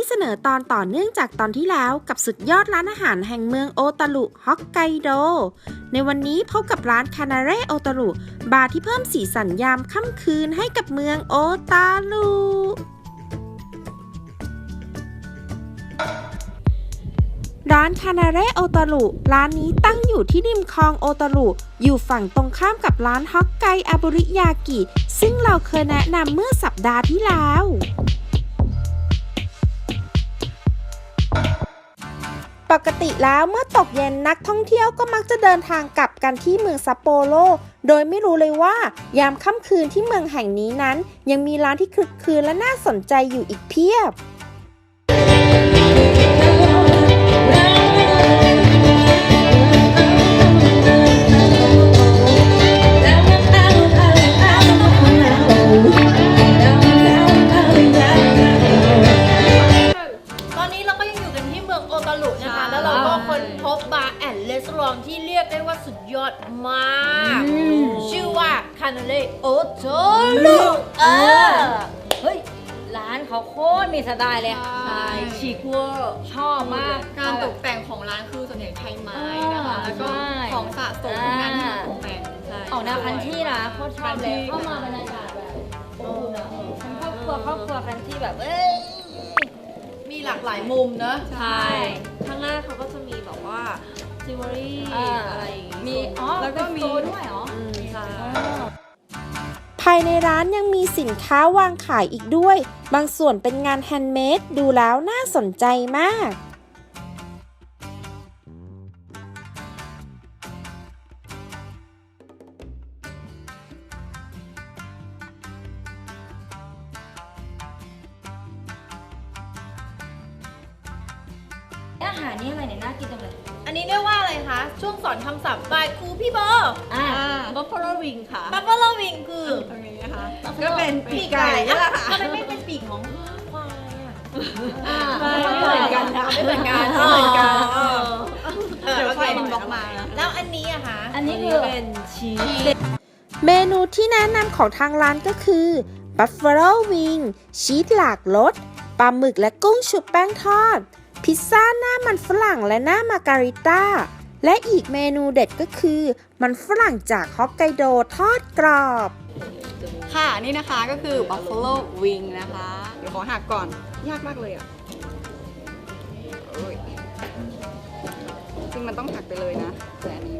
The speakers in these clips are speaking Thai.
นี้เสนอตอนต่อเนื่องจากตอนที่แล้วกับสุดยอดร้านอาหารแห่งเมืองโอตารุฮอกไกโด ในวันนี้พบกับร้านคานาเรโอตารุบาร์ที่เพิ่มสีสันยามค่ำคืนให้กับเมืองโอตารุร้านคานาเรโอตารุร้านนี้ตั้งอยู่ที่ริมคลองโอตารุอยู่ฝั่งตรงข้ามกับร้านฮอกไกอาบุริยากิ ซึ่งเราเคยแนะนำเมื่อสัปดาห์ที่แล้ว ปกติแล้วเมื่อตกเย็นนักท่องเที่ยวก็มักจะเดินทางกลับกันที่เมืองซัปโปโรโดยไม่รู้เลยว่ายามค่ำคืนที่เมืองแห่งนี้นั้น ยังมีร้านที่คลึกคืนและน่าสนใจอยู่อีกเพียบ มากชื่อว่าคานาเลโอตารุเออ เฮ้ย ร้านเขาโคตรมีสไตล์เลยใช่ชิคเวอร์ชอบมาก การตกแต่งของร้านคือส่วนใหญ่ใช้ไม้นะคะอ่าแล้วก็ใช่ของสะสมอ่างงานที่ตกแต่งใช่ ออกแนวคันที่นะโคตรชอบเลยคันที่เข้ามาบรรยากาศแบบอบอุ่นอะทั้งครอบครัวครอบครัวคันที่แบบเอ้ย มีหลากหลายมุมเนอะใช่ ข้างหน้าเขาก็จะมีแบบว่า จิวเวลรี่อ่า อะไรอย่างงี้มีอ๋อแล้วก็มีเป็นโซนด้วยเหรออืมใช่ภายในร้านยังมีสินค้าวางขายอีกด้วย บางส่วนเป็นงานแฮนด์เมดดูแล้วน่าสนใจมาก อาหารนี่อะไรเนี่ยน่ากินจังเลย อันนี้เรียกว่าอะไรคะ ช่วงสอนคำศัพท์บายครูพี่โบอ่าบัฟฟาโลวิงค่ะบัฟเฟลวิงคือตรงนี้นะคะ ก็เป็นปีปีกกไก่ไก่นี่แหละค่ะทำไมไม่เป็นปีกของควายอะอ่าไม่เหมือนกันค่ะไม่เหมือนกันไม่เหมือนกันอ๋อเออเดี๋ยวโอเคใครเป็นบล็อกมานะแล้วอันนี้อะคะอันนี้อันคืนี้อเป็นชีสเมนูที่แนะนำของทางร้านก็คือ Buffalo Wing ชีสหลากรสปลาหมึกและกุ้งชุบแป้งทอด พิซซ่าหน้ามันฝรั่งและหน้ามาการิต้า และอีกเมนูเด็ดก็คือ มันฝรั่งจากฮอกไกโดทอดกรอบ ค่ะนี่นะคะก็คือ buffalo wing นะคะเดี๋ยวขอหักก่อน ยากมากเลยอะจริงมันต้องหักไปเลยนะแต่อันนี้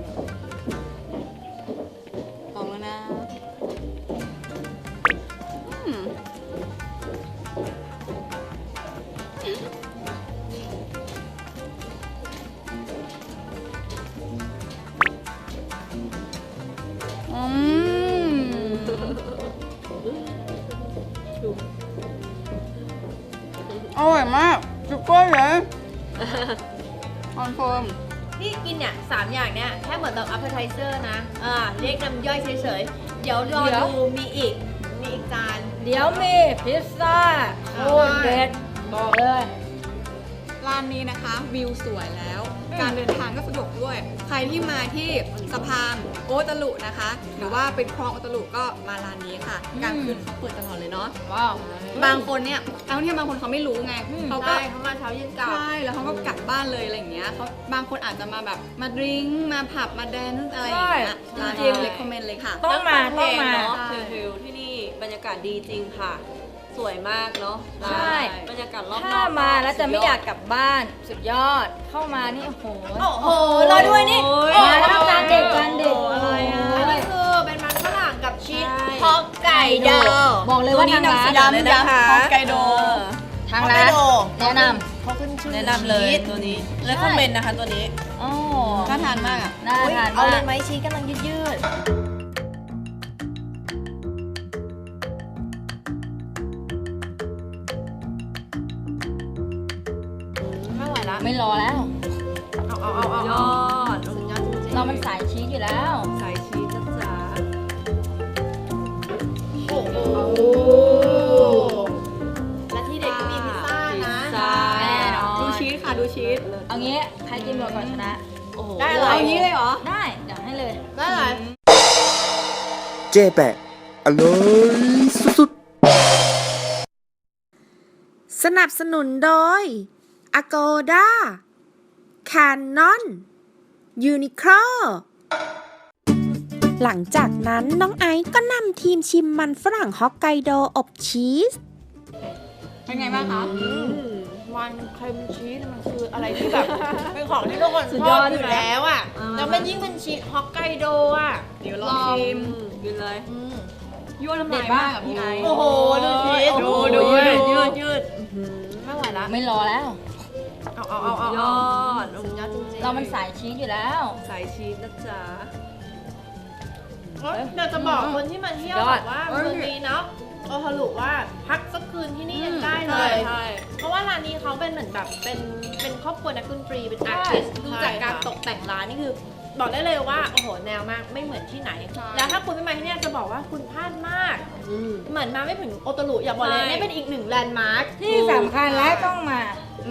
ร่อยมากจุกก้อยเลยคอนเฟิร์มที่กินเนี่ยสามอย่างเนี่ยแค่เหมือนแบบ appetizer นะอ่าเรียกน้ำย่อยเฉยๆ เดี๋ยวรอเดี๋ยว ดูมีอีก มีอีกจาน เดี๋ยวมีพิซซ่าโคตรเด็ดบอกเลย ร้านนี้นะคะวิวสวยแล้ว การเดินทางก็สะดวกด้วย ใครที่มาที่สะพานโอตาลุนะคะ หรือว่าเป็นคลองโอตาลุก็มาร้านนี้ค่ะกลางคืนเขาเปิดตลอดเลยเนาะว้าว บางคนเนี่ยนักท่องเที่ยวบางคนเขาไม่รู้ไงอืมเขาก็ ใช่เขามาเช้าเย็นกลับ ใช่ แล้วเขาก็กลับบ้านเลยอะไรอย่างเงี้ยเขาบางคนอาจจะมาแบบมาดริงก์มาผับมาแดนซ์อะไรอย่างเงี้ยใช่ร้านจรินี้งเลคคอมเมนต์เลยค่ะ ต้องมาต้องมาเนาะใช่ฟิลๆที่นี่บรรยากาศดีจริงค่ะ สวยมากเนาะใช่ บรรยากาศรอบๆถ้ามาแล้วจะไม่สุดอยากกลับบ้านสุดยอดเข้ามานี่โอ้โห โอ้โหรอด้วยนี่โอ้ย มาแล้วจานเด็ดจานเด็ดอะไรอะอันนี้คือเป็นมันฝรั่งกับชีสใช่ฮอก ไก่โดบอกเลยว่าทางร้านย้ำย้ำฮอกไกโดทางร้านแนะนเขาขึ้นชื่อแนะนำเลยตัวนี้และคอมเมนต์นะคะตัวนี้ำอ๋อน่าทานมากอะน่าอุ๊ยทานเอามาเลกยไหมชีสกำลังยืดๆไม่ไหวละไม่รอแล้ว เอาเอาเอาเอายเอาอดสุดยอดจริงๆเรามันสายชีสอยู่แล้ว งี้ใครกินหมดก่อนชนะโอ้โหได้อะไรเอาอย่างนี้เลยเหรอ ได้เดี๋ยวให้เลยได้เลยเจ๊แปะอร่อยสุดๆ สนับสนุนโดย Agoda Canon Uniqlo หลังจากนั้นน้องไอซ์ก็นำทีมชิมมันฝรั่งฮอกไกโดอบชีส เป็นไงบ้างคะ มันเค็มชีสมันคืออะไรที่แบบ เป็นของที่ทุกคนสุดชยออบดอยู่ใช่ไหมแล้วอะแล้วมันยิ่งเป็นชีสฮอกไกโดอะเดี๋ยวลองชิมกินเลยอืม ยั่วน้ำเด็ลาดยมามากกกับพี่ไอซ์โอ้โหดูชีสดูดูยืยืดดยืยืดดไม่ไหวละไม่รอแล้ว เอาเอาเอาเอายเอาอดสุดยอดจริงๆเรามันสายชีสอยู่แล้ว สายชีสนะจ๊ะ เอ้ยเดี๋ยวจะบอกคนที่มาเที่ยวยอแบดบว่าเมืองนี้เนาะ โอฮารุว่าพักสักคืนที่นี่ยังได้เลใช่ยใช่ เพราะว่าร้านนี้เขาเป็นเหมือนแบบเป็นเป็นครอบครัวนักดนตรีเป็นอาร์ใช่ติสดูจากการใช่ค่ะตกแต่งร้านนี่คือ บอกได้เลยว่าโอ้โหแนวมากไม่เหมือนที่ไหนแล้วถ้าคุณไม่มาที่เนี่ยจะบอกว่าคุณพลาดมากอืมเหมือนมาไม่ถึงโอโตรุอยากบอกเลยใช่ นี่เป็นอีกหนึ่งแลนด์มาร์คที่สำคัญและต้องมา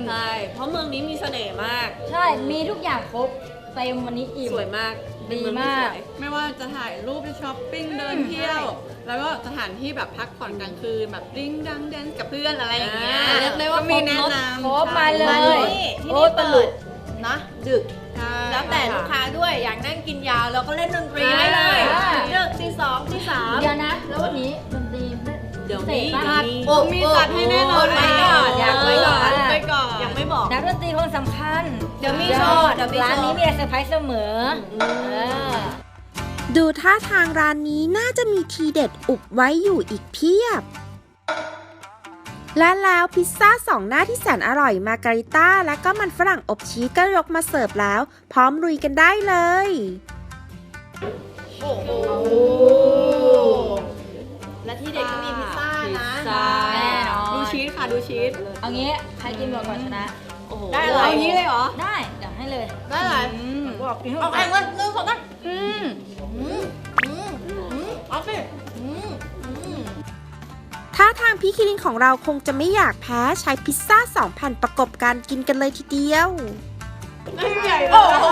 ใช่ เพราะเมืองนี้มีเสน่ห์มาก ใช่ มีทุกอย่างครบ เต็มวันนี้อิ่ม สวยมากดีมากไม่ว่าจะถ่ายรูปไปช้อปปิ้งเดินเที่ยว แล้วก็สถานที่แบบพักผ่อนกลางคืนแบบริงดังแดนซ์กับเพื่อนอะไรอย่างเงี้ยอ่าเรียกได้ว่าก็มีแนะนำครบมาเลมายที่นี่ที่โอ้นี่ตะเปิลุดนะดึก ใช่ แล้วแต่ลูกค้าด้วยอยากนั่งกินยาวแล้วก็เล่นดนตรีได้เลยอ่าดึกตีสองตีสาม เดี๋ยวนะ แล้ววันนี้ดนตรีเดี๋ยวเสนี้กป่ะมีโอ้มีจัดให้แน่นอนไว้ก่อนอยากไว้ก่อนไปก่อนยังไม่บอก นักดนตรีคนสำคัญเดี๋ยวมีสุโชยอว์เดี๋ยวมีโชว์ ร้านนี้มีอะไรเซอร์ไพรส์เสมออเออ ดูท่าทางร้านนี้น่าจะมีทีเด็ดอุบไว้อยู่อีกเพียบ และแล้วพิซซ่าสองหน้าที่แสนอร่อยมาการิต้า และก็มันฝรั่งอบชีสก็ยกมาเสิร์ฟแล้ว พร้อมลุยกันได้เลย โอ้โหและที่เด็ดก็มีพิซซ่านะพิซซ่าแน่นอนดูชีสค่ะดูชีสเอางี้ใครกินก่อนก่อนชนะ โอ้โหได้เลยเอาอย่างนี้เลยเหรอ ได้เดี๋ยว ให้เลยได้เลยอืมบอกกินให้หมเอาดแข่งเลยหนึ่งสองสามอืมอืมอืมอืมเอาสิอืมอืมท่าทางพี่คิรินของเราคงจะไม่อยากแพ้ใช้พิซซ่าสองแผ่นประกบกันกินกันเลยทีเดียวใหญ่โอ้โห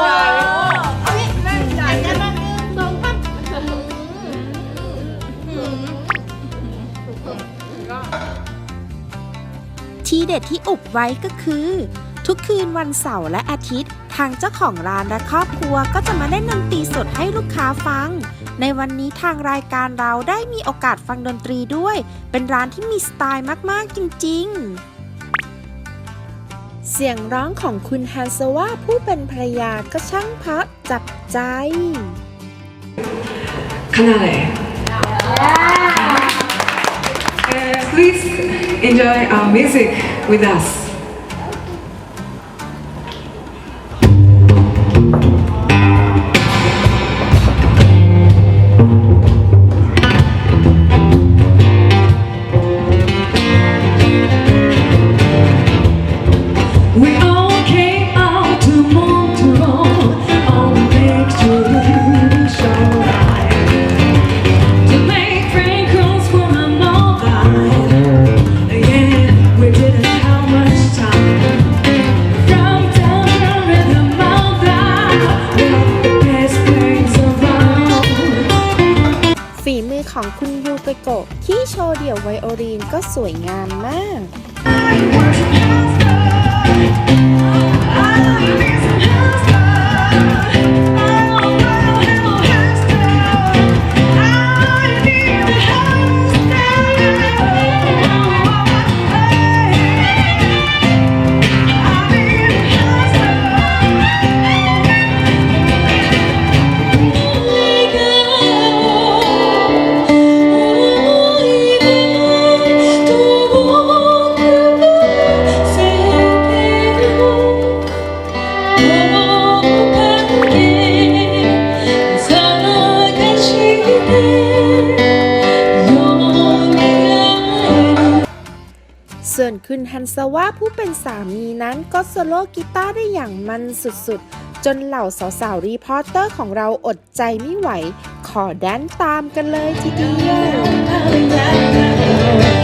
เอาสิแม่ใหญ่แน่นอนหนึ่งสองสามอืมทีเด็ดที่อุบไว้ก็คือ ทุกคืนวันเสาร์และอาทิตย์ ทางเจ้าของร้านและครอบครัวก็จะมาเล่นดนตรีสดให้ลูกค้าฟัง ในวันนี้ทางรายการเราได้มีโอกาสฟังดนตรีด้วย เป็นร้านที่มีสไตล์มากๆจริง ๆเสียงร้องของคุณฮันเซว่าผู้เป็นภรรยาก็ช่างเพราะจับใจ Canale. Uh, please enjoy our music with us. วยงาม ซะว่าผู้เป็นสามีนั้นก็โซโล่กีตาร์ได้อย่างมันสุดๆ จนเหล่าสาวๆ รีพอร์เตอร์ของเราอดใจไม่ไหว ขอแดนตามกันเลยทีเดียว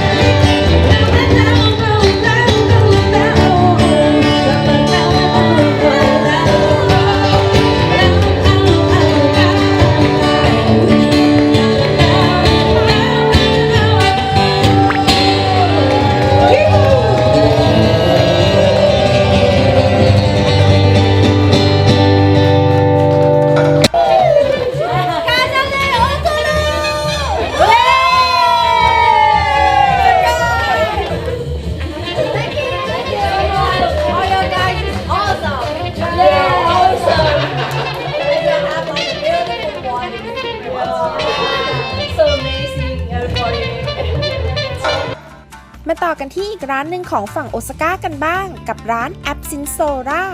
มาต่อกันที่อีกร้านหนึ่งของฝั่งโอซาก้ากันบ้าง กับร้านแอ s ซินโซรา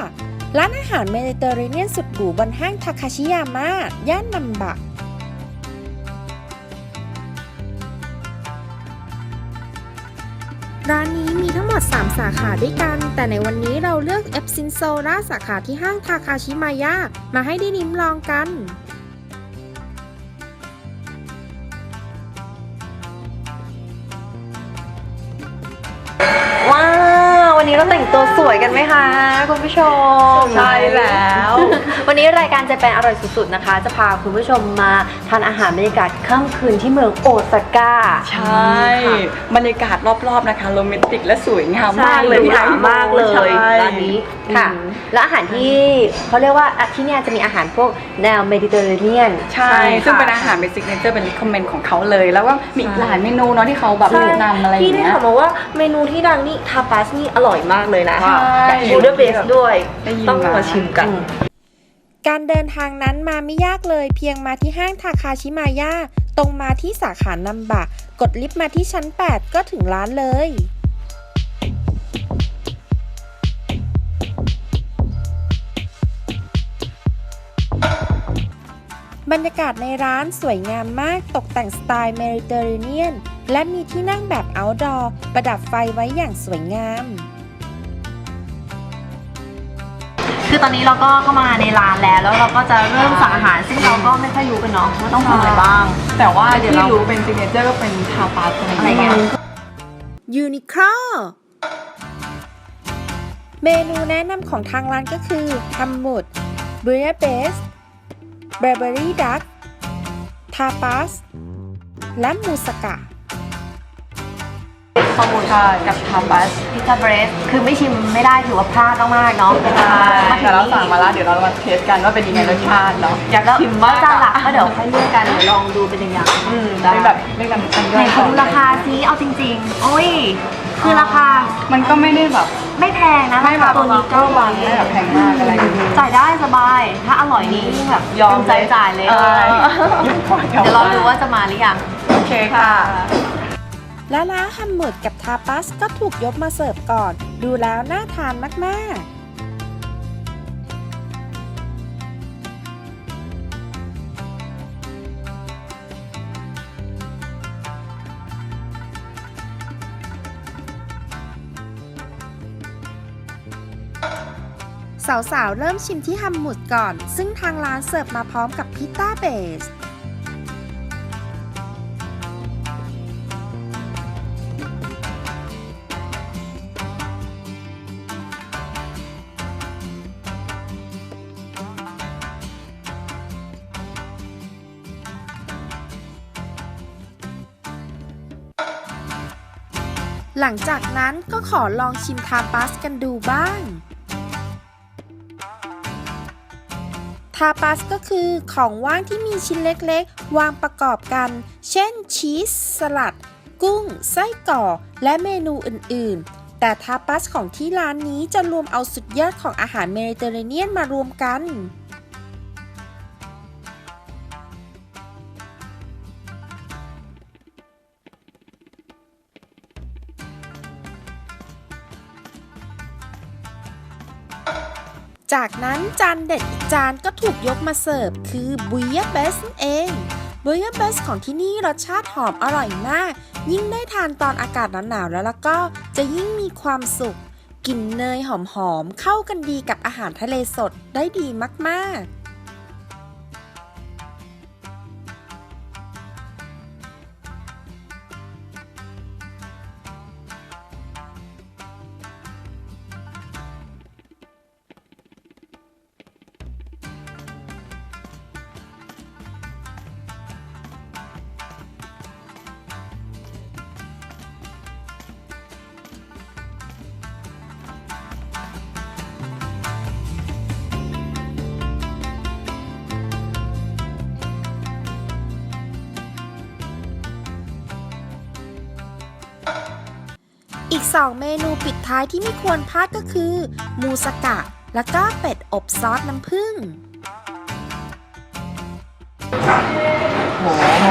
ร้านอาหารเมดิเตอร์เรเนียนสุดหรูบนห้างทาคาชิยามะย่านนัมบะร้านนี้มีทั้งหมด 3 สาขาด้วยกัน แต่ในวันนี้เราเลือกเอ s ซินโซราสาขาที่ห้างทาคาชิมายะ มาให้ได้ลิ้มลองกัน นนี้เราแต่งตัวสวยกันไหมคะคุณผู้ชมใช่แล้ว วันนี้รายการจะเป็นอร่อยสุดๆนะคะ จะพาคุณผู้ชมมาทานอาหารบรรยากาศค่ำคืนที่เมืองโอซาก้าใช่บรรยากาศรอบๆนะคะโรแมนติกและสวยงามมากเลยหรูหรามากเลยใช่ร้านนี้ค่ะอืมและอาหารที่เขาเรียกว่าอะที่เนี่ยจะมีอาหารพวกแนวเมดิเตอร์เรเนียนใช่ซึ่งเป็นอาหารเป็นซิกเนเจอร์เป็นรีคอมเมนต์ของเขาเลย แล้วก็มีอีกหลายเมนูเนาะที่เขาแบบแนะนำอะไรอพี่ย่างได้เงี้ยข่าวมาว่าเมนูที่ดังนี่ทาปาสนี่อร่อยมากเลยนะใช่บูเดอร์เบสด้วยได้ยินต้องมามาชิมกัน การเดินทางนั้นมาไม่ยากเลย เพียงมาที่ห้างทาคาชิมายะตรงมาที่สาขานัมบะ กดลิฟต์มาที่ชั้น 8 ก็ถึงร้านเลยบรรยากาศในร้านสวยงามมากตกแต่งสไตล์เมดิเตอร์เรเนียน และมีที่นั่งแบบ outdoor ประดับไฟไว้อย่างสวยงาม คือตอนนี้เราก็เข้ามาในร้านแล้ว แล้วเราก็จะเริ่มสั่งอาหาร ซึ่งเราก็ไม่ค่อยรู้กันเนาะว่าต้องทำอะไรบ้าง แต่ว่าเดี๋ยวที่เรารู้เป็นซิกเนเจอร์ก็เป็นทาปาสอะไรอะไรเงี้เงี้ยยยูนิคลเมนูแนะนำของทางร้านก็คือฮัมมุดบริเบสเบเบอรี่ดักทาปาสและมูสกะ ข้อมูลใช่ กับทาปาสพิซซ่าเบรสคือไม่ชิมไม่ได้ถือว่าพลาดมากๆเนาะแต่เราสั่งมาแล้วเดี๋ยวเรามาเทสกันว่าเป็นยังไงรสชาติเนาะอยากชิมว่าจานหลักก็เดี๋ยวค่อยเลือกกันเดี๋ยวลองดูเป็นอย่างอืมได้เป็นแบบเรียกกันกันย่ไหนอยขอดูราคาซิเอาจริงๆ โอ้ย คือราคามันก็ไม่ได้แบบไม่แพงนะไม่แบบตัวนี้ก็วางไม่แบบแพงมากอะไรอย่างเงี้ยจ่ายได้สบาย ถ้าอร่อยนี่ยิ่งแบบยอมเต็ใจจ่ายเลย เออยอมก่อนเดี๋ยวเราดูว่าจะมาหรือยัง โอเคค่ะ และร้านฮัมมุดกับทาปาสก็ถูกยกมาเสิร์ฟก่อน ดูแล้วน่าทานมาก ๆสาวๆ เริ่มชิมที่ฮัมมุดก่อน ซึ่งทางร้านเสิร์ฟมาพร้อมกับพิต้าเบส หลังจากนั้นก็ขอลองชิมทาปาสกันดูบ้าง ทาปาสก็คือของว่างที่มีชิ้นเล็กๆ วางประกอบกัน เช่นชีส สลัด กุ้ง ไส้กรอกและเมนูอื่นๆ แต่ทาปาสของที่ร้านนี้จะรวมเอาสุดยอดของอาหารเมดิเตอร์เรเนียนมารวมกัน นั้นจานเด็ดอีกจานก็ถูกยกมาเสิร์ฟคือบุยเบสนั่นเองบุยเบสของที่นี่รสชาติหอมอร่อยมาก ยิ่งได้ทานตอนอากาศหนาวๆแล้วแล้วก็จะยิ่งมีความสุขกลิ่นเนยหอมๆเข้ากันดีกับอาหารทะเลสดได้ดีมากๆ อีก 2 เมนูปิดท้ายที่ไม่ควรพลาดก็คือ มูสกะ แล้วก็เป็ดอบซอสน้ำผึ้ง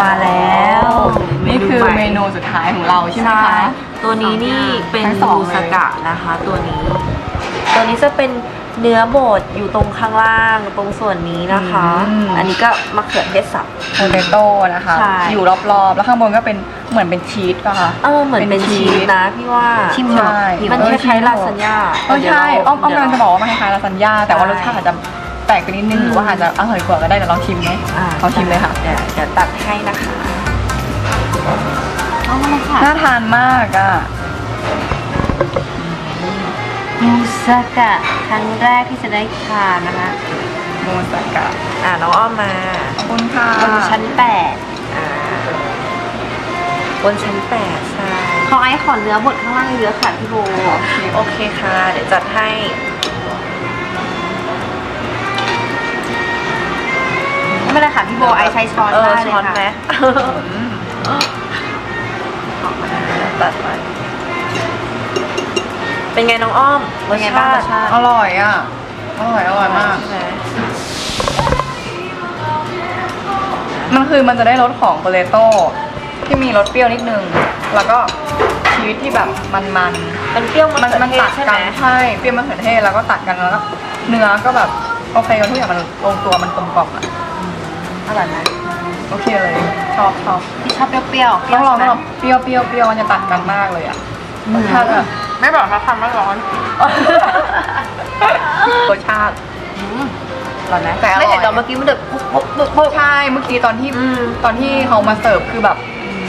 มาแล้ว นี่คือเมนูสุดท้ายของเราใช่ไหมคะ ตัวนี้นี่เป็นทั้งสองมูเลยสกะนะคะ ตัวนี้ ตัวนี้จะเป็น เนื้อบดอยู่ตรงข้างล่างตรงส่วนนี้นะคะอันนี้ก็มะเขือเทศสับ โพเตโต้นะคะ ใช่ อยู่รอบๆ แล้วข้างบนก็เป็นเหมือนเป็นชีสป่ะคะเออเหมือนเป็นเป็นชีชีส สนะพี่ว่าชิมหน่อย มันเออคล้ายชิมๆหน่ลาอยซานญ่าเออใช่อ้อมอ้อมกำลังจะบอกว่ามันคล้ายๆลาซานญ่าแต่ว่ารสชาติอาจจะแปลกไปนิดนึงหรือว่าอาจจะอร่อยกว่าก็ได้แต่ลองชิมไหมอ่าลองชิมเลยค่ะเดี๋ยวเดี๋ยวตัดให้นะคะ เอามาเลยค่ะ น่าทานมากอะ มูสกะครั้งแรกที่จะได้ทานนะคะมูสกะอ่าน้องอ้อมมาขอบคุณค่ะบนชั้นแปดอ่าบนชั้นแปดใช่ขอไอซ์ขอเนื้อบดข้างล่างเยอะๆค่ะพี่โบโอเคค่ะ เดี๋ยวจัดให้ไม่เป็นไรค่ะพี่โบไอซ์ใช้ช้อนได้เลยค่ะช้อนไหมตัดไป เป็นไงน้องอ้อมเป็นไงบ้างรสชาติอร่อยอะ อร่อยอร่อยมาก ใช่ไหม มันคือมันจะได้รสของโปเตโต้ที่มีรสเปรี้ยวนิดนึง แล้วก็ชีสที่แบบมันๆมันเปรี้ยวมันมันมันตัดใช่ไหกัมนใช่เปรี้ยวมะเขือเทศแล้วก็ตัดกันแล้วก็เนื้อก็แบบโอเคกันทุกอย่างมันลงตัวมันกลมกล่อมอะอร่อยไหมโอเคเลยชอบชอบพี่ชอบเปรี้ยวๆต้องลองใช่ต้องไหลมองเปรี้ยวเปรี้ยวเปรี้ยวมันจะตัดกันมากเลยอะรสชาติแบบ ไม่บอกเขาทำไม่ร้อน รสชาติร้อนไหมแต่อร่อย ไม่เห็นตอนเมื่อกี้มันแบบปุ๊บปุ๊บปุ๊บปุ๊บใช่เมื่อกี้ตอนที่อืม ตอนที่เขามาเสิร์ฟคือแบบ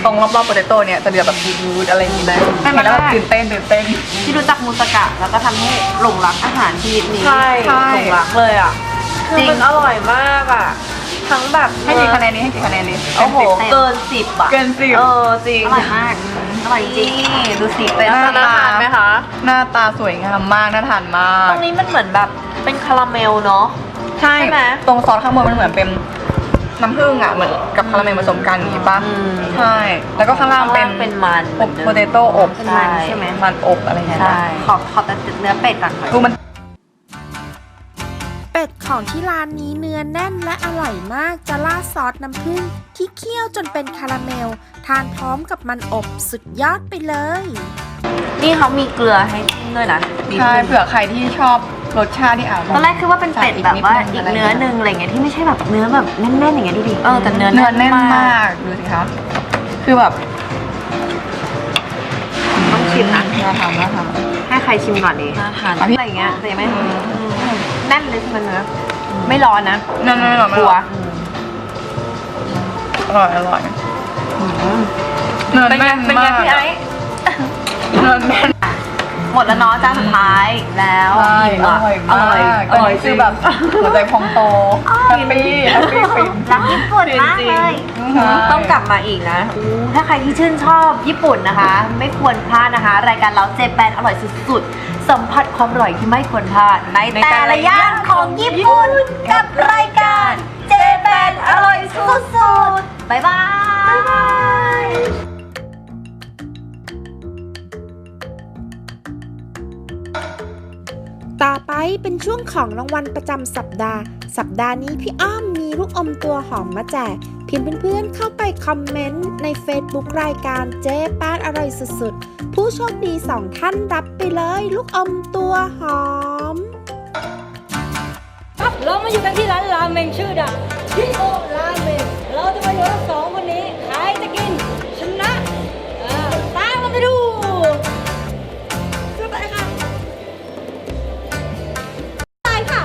ตรงรอบๆโปเตโต้เนี่ยจะเดือดแบบยูดๆอะไรอย่างงี้ไหมใช่ไหมเห็นแล้วแบบตื่นเต้นตื่นเต้น ที่รู้จักมูสกะแล้วก็ทำให้หลงรักอาหารชนิดนี้ใช่ใช่หลงรักเลยอะ จริงมันอร่อยมากอะ ทั้งแบบให้กี่คะแนนนี้ให้กี่คะแนนนี้โอ้โหเกินสิบอะเกินสิบ เออจริง อร่อยมากอ ร่อยจริงนี่ดูสิเป็นหน้าน่าตาทานไหมคะ หน้าตาสวยงามมากน่าทานมาก ตรงนี้มันเหมือนแบบเป็นคาราเมลเนาะ ใช่ใช่ไหมตรงซอสข้างบนมันเหมือนเป็นน้ำผึ้งอะเหมือนกับคาราเมลผสมกันอย่างนี้ปะอืมใช่ แล้วก็ข้างล่างเป็นข้างล่างเป็นมันอบโปเตโต้อบเป็นมันใช่ไหมมันอบอะไรเงี้ยใช่ขอขอแต่เนื้อเป็ดก่อนดูมัน เป็ดของที่ร้านนี้เนื้อแน่นและอร่อยมากจะราดซอสน้ำผึ้งที่เคี่ยวจนเป็นคาราเมล ทานพร้อมกับมันอบสุดยอดไปเลย นี่เขามีเกลือให้จิ้มด้วยนะมีใช่ขึ้นเผื่อใครที่ชอบรสชาติที่อะตอนแรกคือว่าเป็นเป็ดแบบว่าอีกเนื้อหนึ่งอะไรเงี้ยที่ไม่ใช่แบบเนื้อแบบแน่นๆอย่างเงี้ยดูดิเออแต่เนื้อเนื้อแน่นมามากกดูสิคะคือแบบต้องชิมนะน่าทานน่าทานให้ใครชิมก่อนดีน่าทานอะพี่อะไรเงี้ยแต่ยังไม่ แน่นเลยใช่ไหมเนื้อไม่ร้อนนะนั่นนั่นนั่นกลัวอร่อยอร่อยเนื้อเป็นไงแน่นเป็นไงมากพี่ไอ้เนื้อแน่น หมดแล้วเนาะจานสุดท้ายแล้วใช่ออิ่มร่อยอะมากอร่อยคือแบบหัวใจพองโตแฮปปี้แฮปปี้ฟิน รักญี่ปุ่นมากเลยต้องกลับมาอีกนะ ถ้าใครที่ชื่นชอบญี่ปุ่นนะคะ ไม่ควรพลาดนะคะ รายการเราเจแปนอร่อยสุดๆ สัมผัสความอร่อยที่ไม่ควรพลาดในแต่ละย่านของญี่ปุ่นกับรายการเจแปนอร่อยสุดๆบ๊ายบายต่อไปเป็นช่วงของรางวัลประจำสัปดาห์ สัปดาห์นี้พี่อ้อมมีลูกอมตัวหอมมาแจก พียงเพื่อนๆเข้าไปคอมเมนต์ใน Facebook รายการเจ๊ป้านอร่อยสุดๆ ผู้โชคดีสองท่านรับไปเลย ลูกอมตัวหอม ครับเรามาอยู่กันที่ร้านราเมงชื่อดังฮิโอราเมงเราจะมาดูทั้งสองคนนี้ใครจะกินชนะเออตามกันไปดูขึ้นไปค่ะไปค่ะ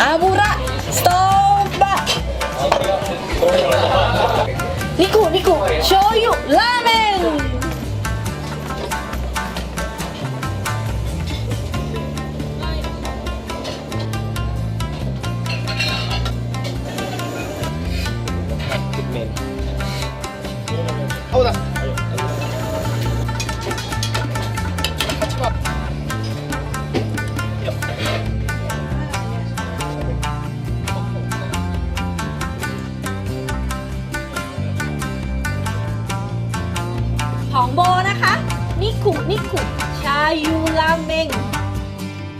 อาบูระสโตบ นิกุโของโบนะคะ นิคุนิคุชายูราเมง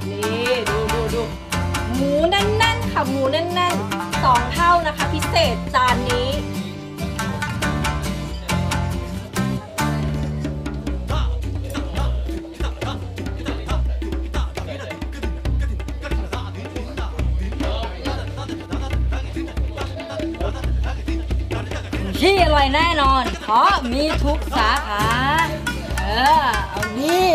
นี่ดูดูดูหมูแน่นๆค่ะหมูแน่นๆสองเท่านะคะ พิเศษจานนี้ แน่นอน เพราะมีทุกสาขา เออ เอางี้